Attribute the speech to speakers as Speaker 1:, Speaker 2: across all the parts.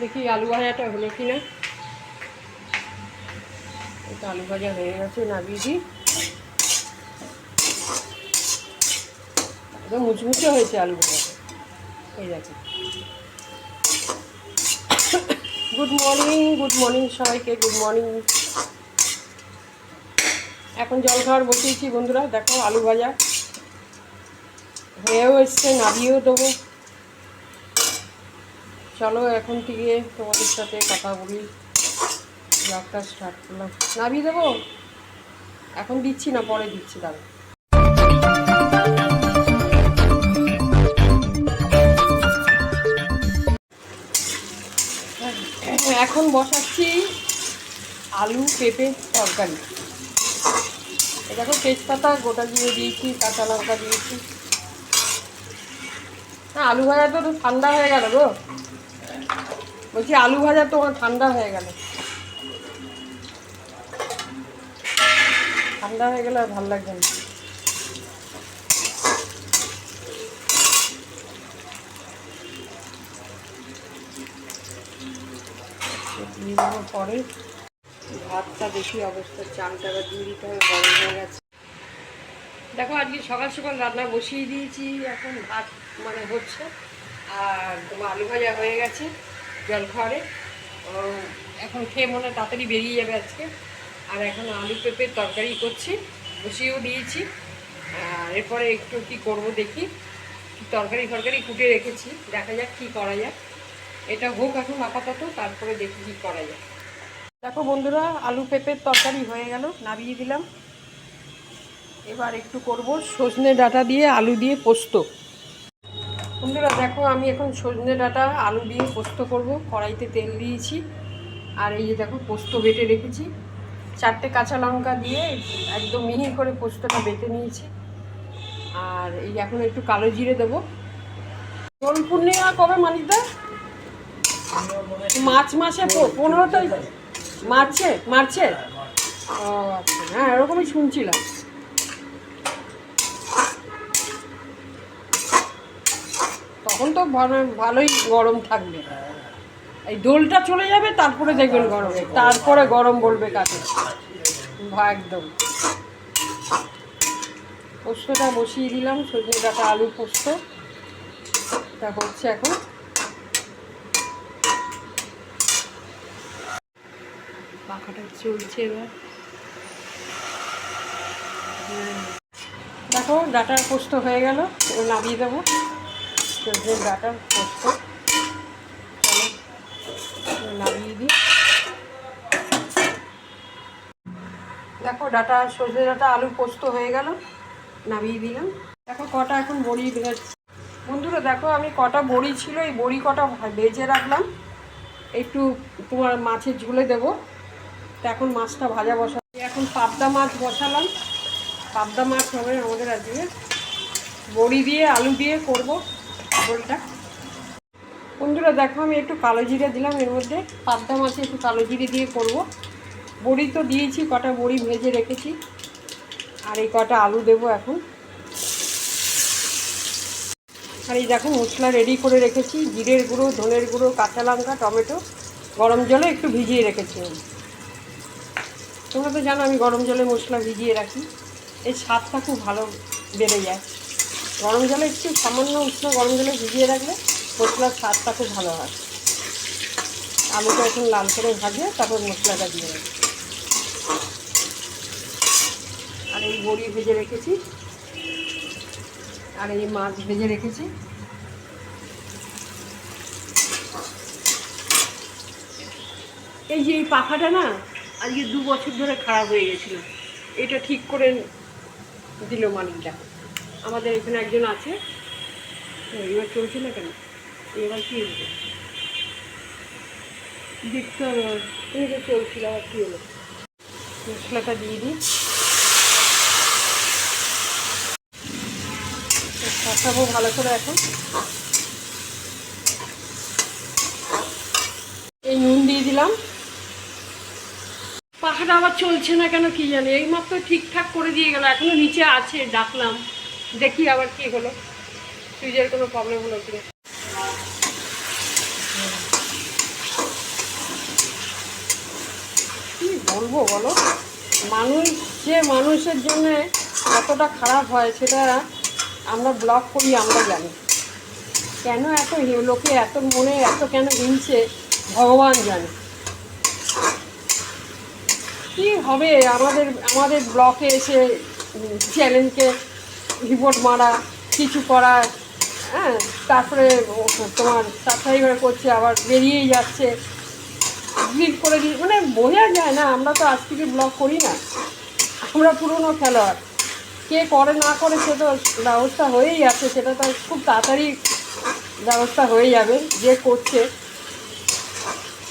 Speaker 1: দেখি আলু ভাজাটা হলো কি না আলু ভাজা হয়ে গেছে, নামিয়ে দিই। একদম মুচমুচে হয়েছে আলু ভাজা এই দেখো। গুড মর্নিং গুড মর্নিং সবাইকে গুড মর্নিং এখন জল খাওয়ার বসিয়েছি বন্ধুরা, দেখো আলু ভাজা। হয়েও এসছে, নামিয়েও দেবো। চলো এখন থেকে তোমাদের সাথে কথা বলি। ব্লগটা স্টার্ট করলাম। নামিয়ে দেবো? এখন দিচ্ছি না, পরে দিচ্ছি দাঁড়া এখন বসাচ্ছি আলু, পেঁপে, তরকারি। দেখো, তেজপাতা গোটা দিয়ে দিয়েছি, কাঁচা লঙ্কা দিয়েছি। আলু ভাজা তো ঠান্ডা হয়ে গেল গো। বলছি আলু ভাজা তোমার ঠান্ডা হয়ে গেল। ঠান্ডা হয়ে গেলে আর ভালো লাগবে না। পরে। ভাতটা বেশি অবস্থা এবার দিয়ে দিতে হবে, গরম হয়ে গেছে। দেখো, আজকে সকাল সকাল রান্না বসিয়ে দিয়েছি, এখন ভাত মানে হচ্ছে, আর তোমার আলু ভাজা হয়ে গেছে। জল খাওয়ারে এখন খেয়ে মনে তাড়াতাড়ি বেরিয়ে যাবে আজকে। আর এখন আলু পেঁপের তরকারি করছি, বসিয়েও দিয়েছি। আর এরপরে একটু কি করব দেখি। তরকারি ফরকারি কুটে রেখেছি, দেখা যাক কি করা যাক এটা হোক এখন আপাতত, তারপরে দেখি কি করা যায়। দেখো বন্ধুরা, আলু পেঁপের তরকারি হয়ে গেল, নামিয়ে দিলাম। এবার একটু করব সজনে ডাঁটা দিয়ে, আলু দিয়ে পোস্ত। বন্ধুরা দেখো, আমি এখন সজনে ডাঁটা, আলু দিয়ে পোস্ত করব। কড়াইতে তেল দিয়েছি। আর এই যে দেখো, পোস্ত বেটে রেখেছি। চারটে কাঁচা লঙ্কা দিয়ে একদম মিহি করে পোস্তটা বেটে নিয়েছি। আর এই এখন একটু কালো জিরে দেবো। দোল পূর্ণিমা কবে, মানিকদা? মার্চ মাসে পনেরো তারিখ? মার্চে মার্চে? ও আচ্ছা হ্যাঁ এরকমই শুনছিলাম। তখন তো ভালোই গরম থাকবে। এই দোলটা চলে যাবে, তারপরে দেখবেন গরম। তারপরে গরম বলবে কাকে? একদম। পোস্তটা বসিয়ে দিলাম, সজনে ডাটা আলু পোস্ত। তা হচ্ছে এখন। চলছে এবার। দেখো, ডাটার পোস্ত হয়ে গেল নামিয়ে দেবো। সজনের ডাটার পোস্ত নামিয়ে দিই। দেখো, ডাটা সজনে ডাটা, আলু পোস্ত হয়ে গেল। নামিয়ে দিলাম। দেখো, কটা এখন বড়ি বন্ধুরা, দেখো, আমি কটা বড়ি ছিল, এই বড়ি কটা ভেজে রাখলাম। একটু তোমার মাছের ঝুলে দেবো। তো এখন মাছটা ভাজা বসা এখন পাবদা মাছ বসালাম। পাবদা মাছ হবে আমাদের আজকে। বড়ি দিয়ে আলু দিয়ে করব। ঝোলটা বন্ধুরা, দেখো আমি একটু কালো জিরে দিলাম, এর মধ্যে পাবদা মাছে একটু কালো জিরে দিয়ে করব। বড়ি তো দিয়েছি, কটা বড়ি ভেজে রেখেছি, আর এই কটা আলু দেবো এখন। আর এই দেখো, মশলা রেডি করে রেখেছি, জিরের গুঁড়ো, ধনের গুঁড়ো, কাঁচা লঙ্কা, টমেটো, গরম জলে একটু ভিজিয়ে রেখেছি আমি। তোমরা তো জানো, আমি গরম জলে মশলা ভিজিয়ে রাখি। এই স্বাদটা খুব ভালো বেড়ে যায়। গরম জলে একটু সামান্য উষ্ণ গরম জলে ভিজিয়ে রাখলে মশলার স্বাদটা খুব ভালো হয়। আলুটা এখন লাল করে ভাজে তারপর মশলাটা দিয়ে রাখি আর এই বড়ি ভেজে রেখেছি। আর এই মাছ ভেজে রেখেছি। এই যে এই পাখাটা না, আজকে দু বছর ধরে খারাপ হয়ে গেছিল। এটা ঠিক করে দিল মালিকটা আমাদের এখানে একজন আছে। এবার চলছে না কেন? এবার কি হলো? দেখতে হবে আর। এই চলছিল, আবার কি হলো? মশলাটা দিয়ে দিই। কষাবো ভালো করে এখন। এই নুন দিয়ে দিলাম। পাখাটা আবার চলছে না কেন কি জানি? এইমাত্র ঠিকঠাক করে দিয়ে গেল, এখনও নিচে আছে, ডাকলাম। দেখি আবার কি হলো। সুইচের কোনো প্রবলেম হলো কি বলব বলো? মানুষ, যে মানুষের জন্য কতটা খারাপ হয় সেটা আমরা ব্লগ করি, আমরা জানি। কেন এত লোকে এত মনে, এত কেন হিংসে? ভগবান জানে। কি হবে আমাদের আমাদের ব্লকে এসে চ্যালেঞ্জকে রিপোর্ট মারা, কিছু করা হ্যাঁ তারপরে তোমার সাবস্ক্রাইবার করছে, আবার বেরিয়েই যাচ্ছে। ডিলিট করে দিয়ে মানে বোঝা যায় না, আমরা তো আজ থেকে ব্লগ করি না। আমরা পুরনো খেলোয়াড়। কে করে না করে সে তো ব্যবস্থা হয়েই আছে, সেটা তো খুব তাড়াতাড়ি ব্যবস্থা হয়ে যাবে, যে করছে।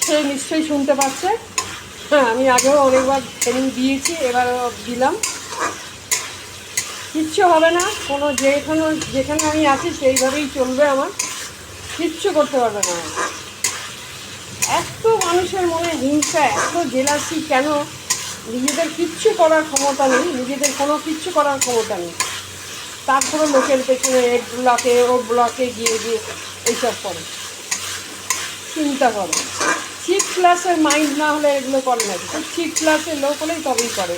Speaker 1: সে নিশ্চয়ই শুনতে পাচ্ছে। হ্যাঁ আমি আগেও অনেকবার ট্রেনিং দিয়েছি, এবারও দিলাম। কিচ্ছু হবে না। কোনো যেখানে যেখানে আমি আছি সেইভাবেই চলবে আমার। কিচ্ছু করতে পারবে না। এত মানুষের মনে হিংসা, এত জেলাসি কেন? নিজেদের কিচ্ছু করার ক্ষমতা নেই, নিজেদের কোনো কিচ্ছু করার ক্ষমতা নেই। তারপরে লোকের পেছনে এক ব্লকে, ও ব্লকে গিয়ে গিয়ে এইসব করে। চিন্তা করে। সিক্স ক্লাসের মাইন্ড না হলে এগুলো করে না। সিক্স ক্লাসের লোক হলেই তবেই করে।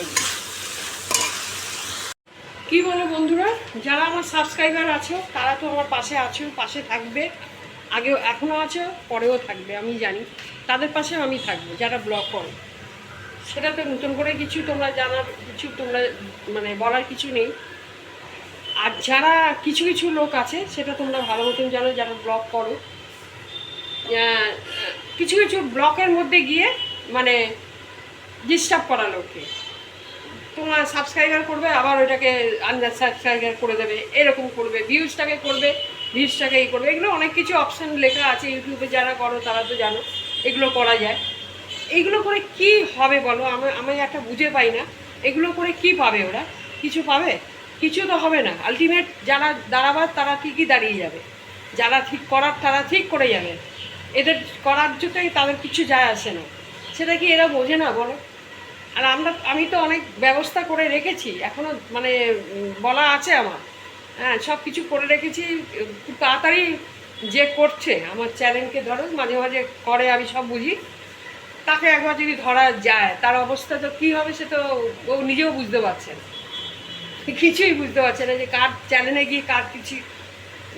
Speaker 1: কি বলো বন্ধুরা? যারা আমার সাবস্ক্রাইবার আছো, তারা তো আমার পাশে আছো, পাশে থাকবে। আগেও এখনও আছো, পরেও থাকবে, আমি জানি। তাদের পাশেও আমি থাকব, যারা ব্লগ করো। সেটা তো নতুন করে কিছু তোমরা জানার, কিছু তোমরা মানে বলার কিছু নেই। আর যারা কিছু কিছু লোক আছে, সেটা তোমরা ভালো মতন জানো, যারা ব্লগ করো। কিছু কিছু ব্লকের মধ্যে গিয়ে মানে ডিস্টার্ব করা লোককে। সাবস্ক্রাইবার করবে, আবার ওইটাকে আনসার সাবস্ক্রাইবার করে দেবে, এরকম করবে ভিউজটাকে করবে ভিউজটাকে এই করবে, এগুলো অনেক কিছু অপশান লেখা আছে ইউটিউবে যারা করো তারা তো জানো, এগুলো করা যায়। এইগুলো করে কি হবে বলো? আমি আমি একটা বুঝে পাই না, এগুলো করে কি পাবে ওরা? কিছু পাবে? কিছু তো হবে না আলটিমেট যারা দাঁড়াবার তারা ঠিকই দাঁড়িয়ে যাবে, যারা ঠিক করার তারা ঠিক করে যাবে, এদের করার জন্যই তাদের কিছু যায় আসে না। সেটা কি এরা বোঝে না বলো? আর আমরা, আমি তো অনেক ব্যবস্থা করে রেখেছি এখনও মানে বলা আছে আমার। হ্যাঁ সব কিছু করে রেখেছি, খুব তাড়াতাড়ি যে করছে, আমার চ্যানেলকে ধরো, মাঝে মাঝে করে, আমি সব বুঝি। তাকে একবার যদি ধরা যায়, তার অবস্থা তো কী হবে সে তো, ও নিজেও বুঝতে পারছে না। কিছুই বুঝতে পারছে না যে কার চ্যানেলে গিয়ে কার কিছু,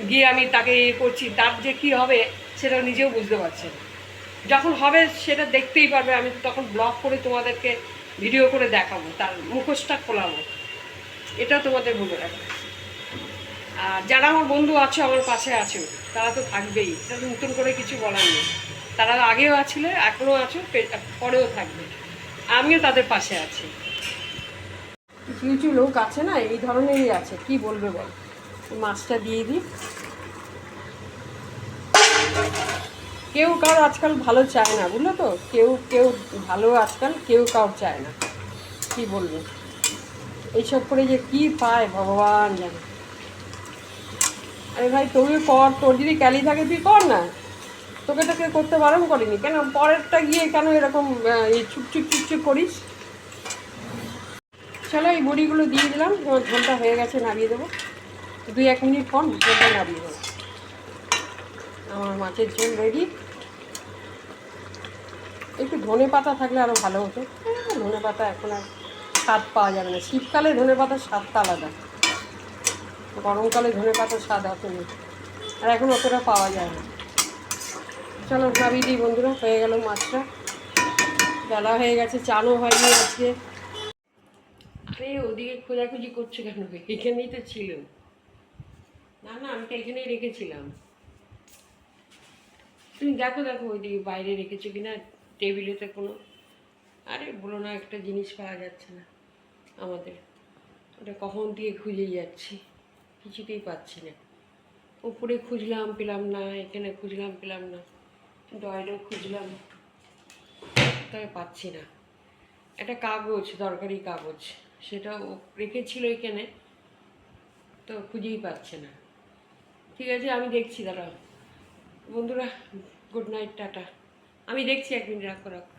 Speaker 1: গিয়ে আমি তাকে ইয়ে করছি, তার যে কী হবে, সেটা নিজেও বুঝতে পারছে না। যখন হবে, সেটা দেখতেই পারবে, আমি তখন ব্লগ করে তোমাদেরকে ভিডিও করে দেখাবো, তার মুখোশটা খোলাবো। এটা তোমাদের ভুলে রাখব। আর যারা আমার বন্ধু আছে, আমার পাশে আছে, তারা তো থাকবেই। এটা তো নতুন করে কিছু বলার নেই। তারা আগেও আছিলে এখনও আছো পরেও থাকবে। আমিও তাদের পাশে আছি। কিছু কিছু লোক আছে না, এই ধরনেরই আছে। কি বলবে বল? মাছটা দিয়ে দিই। কেউ কারও আজকাল ভালো চায় না, বুঝলো তো? কেউ কেউ ভালো আজকাল, কেউ কাউ চায় না। কি বলব? এইসব করে যে কি পায় ভগবান জানে। আরে ভাই তুই কর, তোর যদি ক্যালি থাকে তুই কর না। তোকে তোকে করতে বারণ করিনি। কেন? পরেরটা গিয়ে কেন এরকম চুপচুপ চুপচুপ করিস? চলো, এই বড়িগুলো দিয়ে দিলাম। তোমার ঝোলটা হয়ে গেছে, নামিয়ে দেবো। দুই এক মিনিট পর ঝোলটা নামিয়ে দেবো। আমার মাছের ঝোল রেডি একটু ধনে পাতা থাকলে আরও ভালো হতো। ধনে পাতা এখন আর স্বাদ পাওয়া যাবে না। শীতকালে ধনে পাতার স্বাদটা আলাদা। গরমকালে ধনে পাতার স্বাদ অত নেই আর এখন অতটা পাওয়া যায় না। চলো নামিয়ে দিই বন্ধুরা, হয়ে গেল মাছটা। বেলা হয়ে গেছে, চানও হয়নি আজকে। আরে, ওদিকে খোঁজাখুঁজি করছ কেন? এখানেই তো ছিল। না না, আমি তো এখানেই রেখেছিলাম। তুমি দেখো দেখো, ওইদিকে বাইরে রেখেছো কিনা? টেবিলেতে কোনো, আরে বলো না, একটা জিনিস পাওয়া যাচ্ছে না আমাদের। ওটা কখন দিয়ে খুঁজে যাচ্ছি, কিছুতেই পাচ্ছি না। উপরে খুঁজলাম, পেলাম না, এখানে খুঁজলাম, পেলাম না। ডয়েলেও খুঁজলাম, তবে পাচ্ছি না। একটা কাগজ, দরকারি কাগজ সেটা ও রেখেছিল এখানে, তো খুঁজেই পাচ্ছে না। ঠিক আছে, আমি দেখছি, দাঁড়াও। বন্ধুরা গুড নাইট টাটা। আমি দেখছি এক মিনিট রাখো রাখো।